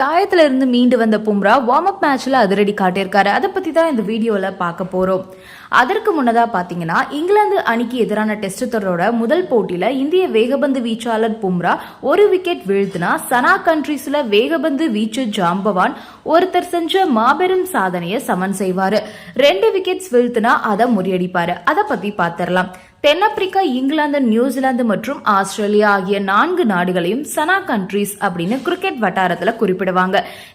た காயத்துல இருந்து மீண்டு வந்த பும்ரா வார்ம் அப் மேட்ச்ல அதிரடி காட்டியிருக்காரு. அதை பத்தி தான் இந்த வீடியோல பார்க்க போறோம். அதற்கு முன்னதா பாத்தீங்கன்னா இங்கிலாந்து அணிக்கு எதிரான டெஸ்ட் தொடரோட முதல் போட்டியில இந்திய வேகபந்து வீச்சாளர் பும்ரா ஒரு விக்கெட் வீழ்த்தினா சனா கண்ட்ரிஸ்ல வேகபந்து வீச்சு ஜாம்பவான் ஒருத்தர் செஞ்ச மாபெரும் சாதனையை சமன் செய்வாரு. ரெண்டு விக்கெட்ஸ் வீழ்த்தினா அதை முறியடிப்பாரு. அதை பத்தி பாத்திரலாம். தென்னாப்பிரிக்கா இங்கிலாந்து நியூசிலாந்து மற்றும் ஆஸ்திரேலியா ஆகிய நான்கு நாடுகளையும் சனா கண்ட்ரீஸ் அப்படின்னு கிரிக்கெட் வட்டாரத்துல குறிப்பிடுவாங்க.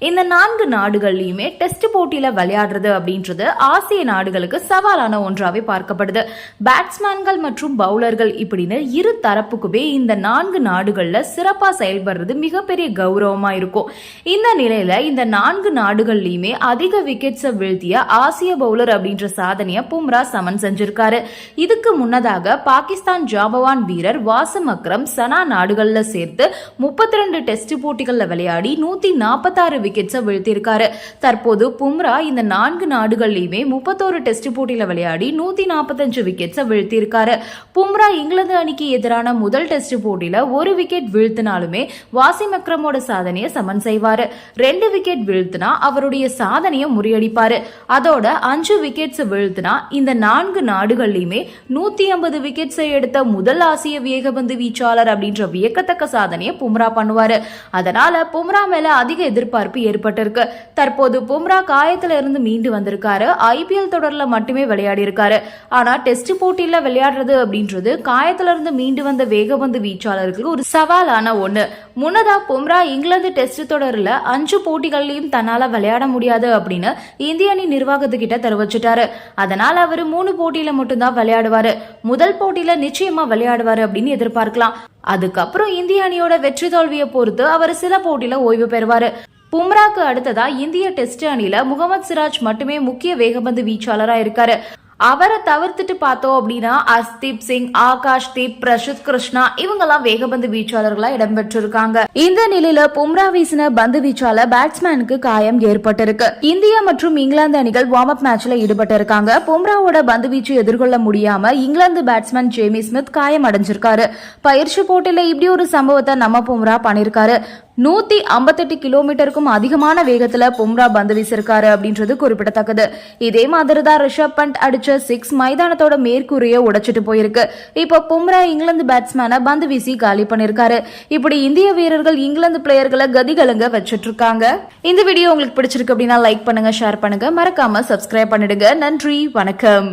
இந்த நான்கு நாடுகள்லயுமே டெஸ்ட் போட்டியில விளையாடுறது அப்படின்றது ஆசிய நாடுகளுக்கு சவாலான ஒன்றாவே பார்க்கப்படுது. பேட்ஸ்மேன்கள் மற்றும் பவுலர்கள் இப்படின்னு இரு தரப்புக்குமே இந்த நான்கு நாடுகள்ல சிறப்பா செயல்படுறது மிகப்பெரிய கௌரவமா இருக்கும். இந்த நிலையில இந்த நான்கு நாடுகள்லயுமே அதிக விக்கெட்ஸை வீழ்த்திய ஆசிய பவுலர் அப்படின்ற சாதனையை பும்ரா சமன் செஞ்சிருக்காரு. இதுக்கு முன்னதாக பாகிஸ்தான் ஜாபவான் வீரர் வாசம் அக்ரம் சனா நாடுகள்ல சேர்த்து முப்பத்தி ரெண்டு டெஸ்ட் போட்டிகள்ல விளையாடி நூத்தி நாற்பது நாற்பத்தாறு விக்கெட்ஸை வீழ்த்தியிருக்காரு. தற்போது பும்ரா இந்த நான்கு நாடுகள்லையுமே முப்பத்தோரு டெஸ்ட் போட்டியில விளையாடி நூத்தி நாற்பத்தஞ்சு விக்கெட்ஸை வீழ்த்தியிருக்காரு. பும்ரா இங்கிலாந்து அணிக்கு எதிரான முதல் டெஸ்ட் போட்டியில ஒரு விக்கெட் வீழ்த்தினாலுமே வாசிம் அக்ரமோட சாதனையை சமன் செய்வார். ரெண்டு விக்கெட் வீழ்த்தினா அவருடைய சாதனையை முறியடிப்பார். அதோட அஞ்சு விக்கெட்ஸ் வீழ்த்தினா இந்த நான்கு நாடுகள்லையுமே நூத்தி ஐம்பது விக்கெட்ஸை எடுத்த முதல் ஆசிய வேகபந்து வீச்சாளர் அப்படின்ற வியக்கத்தக்க சாதனையை பும்ரா பண்ணுவார். அதனால பும்ரா மேல அதிக எதிர்பார்ப்பு ஏற்பட்டிருக்கு. தற்போது பும்ரா காயத்துல இருந்து மீண்டு வந்திருக்காரு. ஐபிஎல் தொடர்ல மட்டுமே விளையாடி இருக்காரு ஆனா டெஸ்ட் போட்டியில விளையாடுறது அப்படின்றது காயத்துல இருந்து மீண்டு வந்த வேகபந்து வீச்சாளர்களுக்கு ஒரு சவாலான ஒண்ணு. முன்னதா பும்ரா இங்கிலாந்து டெஸ்ட் தொடரில் அஞ்சு போட்டிகள்லையும் தன்னால விளையாட முடியாது அப்படின்னு இந்திய அணி நிர்வாகத்துக்கிட்ட தெரிவிச்சிட்டாரு. அதனால் அவர் மூணு போட்டியில மட்டும்தான் விளையாடுவாரு. முதல் போட்டியில நிச்சயமா விளையாடுவாரு அப்படின்னு எதிர்பார்க்கலாம். அதுக்கப்புறம் இந்திய அணியோட வெற்றி தோல்வியை பொறுத்து அவர் சில போட்டியில ஓய்வு பெறுவாரு. பும்ராக்கு அடுத்ததா இந்திய டெஸ்ட் அணியில முகமது சிராஜ் மட்டுமே முக்கிய வேகபந்து வீச்சாளராக இருக்காரு அவரை தவிர்த்துட்டு பார்த்தோம் அப்படின்னா அஸ்தீப் சிங் ஆகாஷ் தீப் பிரசுத் கிருஷ்ணா இவங்கெல்லாம் வேகபந்து வீச்சாளர்களா இடம்பெற்றிருக்காங்க. இந்த நிலையில பும்ரா வீசின பந்து வீச்சால பேட்ஸ்மேனுக்கு காயம் ஏற்பட்டிருக்கு. இந்தியா மற்றும் இங்கிலாந்து அணிகள் வார்ம் அப் மேட்ச்ல ஈடுபட்டு இருக்காங்க பும்ராவோட பந்து வீச்சு எதிர்கொள்ள முடியாம இங்கிலாந்து பேட்ஸ்மேன் ஜேமி ஸ்மித் காயம் அடைஞ்சிருக்காரு. பயிற்சி போட்டியில இப்படி ஒரு சம்பவத்தை நம்ம பும்ரா பண்ணிருக்காரு. நூத்தி ஐம்பத்தெட்டு கிலோமீட்டருக்கும் அதிகமான வேகத்துல பும்ரா பந்து வீசிருக்காரு அப்படின்றது குறிப்பிடத்தக்கது. இதே மாதிரி தான் ரிஷப் பண்ட் அடிச்ச சிக்ஸ் மைதானத்தோட மேற்கூரையை உடைச்சிட்டு போயிருக்கு. இப்போ பும்ரா இங்கிலாந்து பேட்ஸ்மேனை பந்து வீசி காலி பண்ணிருக்காரு. இப்படி இந்திய வீரர்கள் இங்கிலாந்து பிளேயர்களை கதிகலங்க வச்சுட்டு இருக்காங்க இந்த வீடியோ உங்களுக்கு பிடிச்சிருக்கு அப்படின்னா லைக் பண்ணுங்க ஷேர் பண்ணுங்க. மறக்காம சப்ஸ்கிரைப் பண்ணிடுங்க. நன்றி வணக்கம்.